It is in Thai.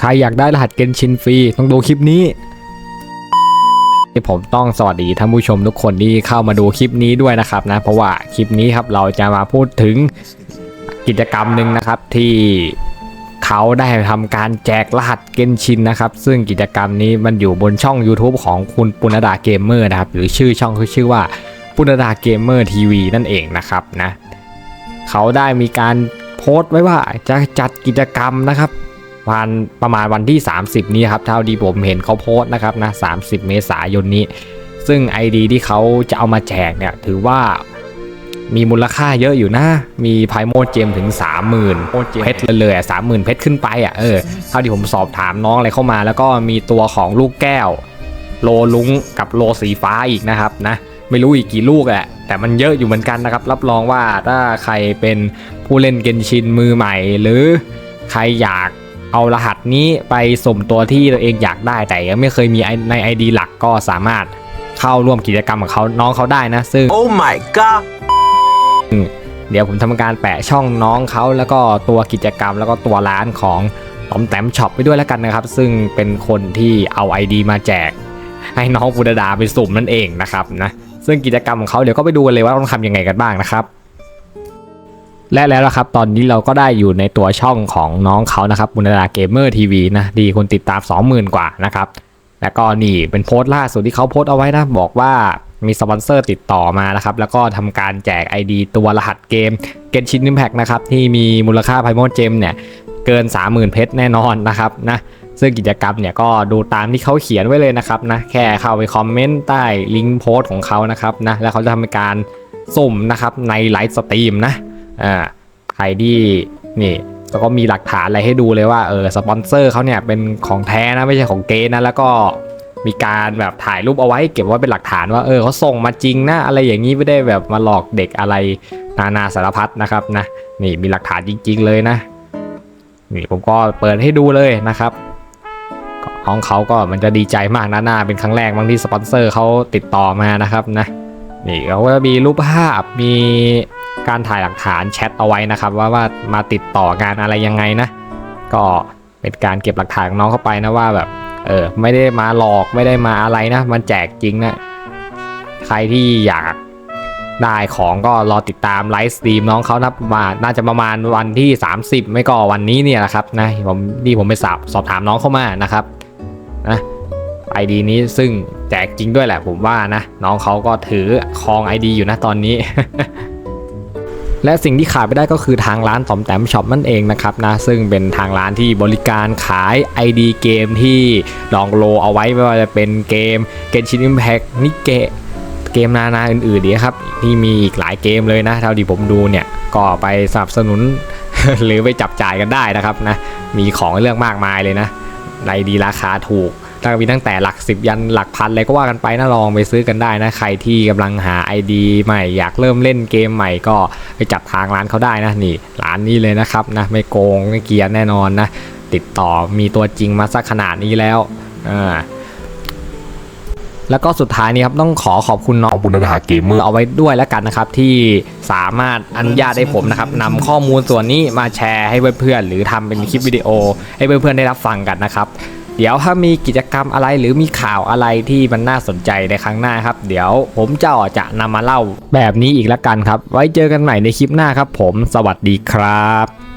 ใครอยากได้รหัสเกนชินฟรีต้องดูคลิปนี้ที่ผมต้องสวัสดีท่านผู้ชมทุกคนที่เข้ามาดูคลิปนี้ด้วยนะครับนะเพราะว่าคลิปนี้ครับเราจะมาพูดถึงกิจกรรมหนึ่งนะครับที่เขาได้ทำการแจกรหัสเกนชินนะครับ ซึ่งกิจกรรมนี้มันอยู่บนช่อง YouTube ของคุณปุณดาเกมเมอร์นะครับ หรือชื่อช่องคือชื่อว่าปุณดาเกมเมอร์ทีวีนั่นเองนะครับนะเขาได้มีการโพสต์ไว้ว่าจะจัดกิจกรรมนะครับ วันประมาณวันที่ 30 นี้ครับเท่าที่ผมเห็นเขาโพสต์นะครับนะ30 เมษายนนี้ ซึ่ง ID ที่เขาจะเอามาแจกเนี่ยถือว่ามีมูลค่าเยอะอยู่นะ มีไพโมเจมถึง 30,000เพชรเลยเลยอะสามหมื่นเพชรขึ้นไปอะเออเท่าที่ผมสอบถามน้องอะไรเข้ามา แล้วก็มีตัวของลูกแก้ว โลลุงกับโลสีฟ้าอีกนะครับนะไม่รู้อีกกี่ลูกแหละแต่มันเยอะอยู่เหมือนกันนะครับ รับรองว่าถ้าใครเป็นผู้เล่นเกนชินมือใหม่ หรือใครอยาก เอารหัสนี้ไปสุ่มตัวที่ตัวเองอยากได้แต่ยังไม่เคยมีใน ID หลักก็สามารถเข้าร่วมกิจกรรมกับเขาน้องเขาได้นะ ซึ่ง Oh my god เดี๋ยวผมทำการแปะช่องน้องเขาแล้วก็ตัวกิจกรรมแล้วก็ตัวร้านของตอมแต้มช็อปไปด้วยแล้วกันนะครับ ซึ่งเป็นคนที่เอา ID มาแจก ให้น้องปุดดาไปสุ่มนั่นเองนะครับนะซึ่งกิจกรรมของเขาเดี๋ยวก็ไปดูกันเลยว่าต้องทำยังไงกันบ้างนะครับ และแล้วละครับ ตอนนี้เราก็ได้อยู่ในตัวช่องของน้องเขานะครับบุญดาเกมเมอร์ทีวีนะดีคนติดตาม 20,000 กว่านะครับ แล้วก็นี่เป็นโพสต์ล่าสุดที่เขาโพสต์เอาไว้นะ บอกว่ามีสปอนเซอร์ติดต่อมานะครับ แล้วก็ทำการแจก ID ตัวรหัสเกม Genshin Impact นะครับ ที่มีมูลค่าไพโมเจมเนี่ย เกิน 30,000 เพชรแน่นอนนะครับนะซึ่งกิจกรรมเนี่ยก็ดูตามที่เขาเขียนไว้เลยนะครับนะแค่เข้าไปคอมเมนต์ใต้ลิงก์โพสต์ของเขานะครับนะแล้วเขาจะทำการสุ่มนะครับในไลฟ์สตรีมนะ อ่าใครที่นี่แล้วก็มีหลักฐานอะไรให้ดูเลยว่าเออสปอนเซอร์เขาเนี่ยเป็นของแท้นะไม่ใช่ของเกนะแล้วก็มีการแบบถ่ายรูปเอาไว้เก็บไว้เป็นหลักฐานว่าเออเขาส่งมาจริงนะอะไรอย่างนี้ไม่ได้แบบมาหลอกเด็กอะไรนานาสารพัดนะครับนะนี่มีหลักฐานจริง ๆ เลยนะนี่ผมก็เปิดให้ดูเลยนะครับของเขาก็มันจะดีใจมากนะหน้าเป็นครั้งแรกบางที่สปอนเซอร์เขาติดต่อมานะครับนะนี่เขาก็จะมีรูปภาพมี การถ่ายหลักฐานแชทเอาไว้นะครับ ว่าว่ามาติดต่องานอะไรยังไงนะ ก็เป็นการเก็บหลักฐานน้องเข้าไปนะว่าแบบเออไม่ได้มาหลอกไม่ได้มาอะไรนะ มันแจกจริงนะใครที่อยากได้ของก็รอติดตามไลฟ์สตรีมน้องเขานะมาน่าจะประมาณวันที่ 30 ไม่ก็วันนี้เนี่ยนะครับนะผมนี่ผมไปสอบสอบถามน้องเข้ามานะครับนะไอดีนี้ซึ่งแจกจริงด้วยแหละผมว่านะ น้องเขาก็ถือครอง ID อยู่นะตอนนี้ และสิ่งที่ขาดไม่ได้ก็คือทางร้านตอมแต้มช็อปนั่นเองนะครับนะซึ่งเป็นทางร้านที่บริการขาย ID เกมที่ลองโลเอาไว้ไม่ว่าจะเป็นเกม Genshin Impact นิเกะเกมนานาอื่นๆดีครับที่มีอีกหลายเกมเลยนะเท่าที่ผมดูเนี่ยก็ไปสนับสนุนหรือไปจับจ่ายกันได้นะครับนะมีของเลือกมากมายเลยนะในดีราคาถูก ตั้งมีตั้งแต่หลัก10ยันหลักพันเลยก็ว่ากันไปนะลองไปซื้อกันได้นะใครที่กำลังหา ID ใหม่อยากเริ่มเล่นเกมใหม่ก็ไปจับทางร้านเขาได้นะนี่ร้านนี้เลยนะครับนะไม่โกงไม่เกลียนแน่นอนนะติดต่อมีตัวจริงมาสักขนาดนี้แล้วอ่าแล้วก็สุดท้ายนี้ครับต้องขอขอบคุณน้องบุญนาเกมเมอร์เอาไว้ด้วยแล้วกันนะครับ ที่สามารถอนุญาตให้ผมนะครับนำข้อมูลส่วนนี้มาแชร์ให้เพื่อนๆหรือทำเป็นคลิปวิดีโอ ให้เพื่อนๆได้รับฟังกันนะครับ เดี๋ยวถ้ามีกิจกรรมอะไรหรือมีข่าวอะไรที่มันน่าสนใจในครั้งหน้าครับ เดี๋ยวผมจะจะนำมาเล่าแบบนี้อีกแล้วกันครับ ไว้เจอกันใหม่ในคลิปหน้าครับ ผมสวัสดีครับ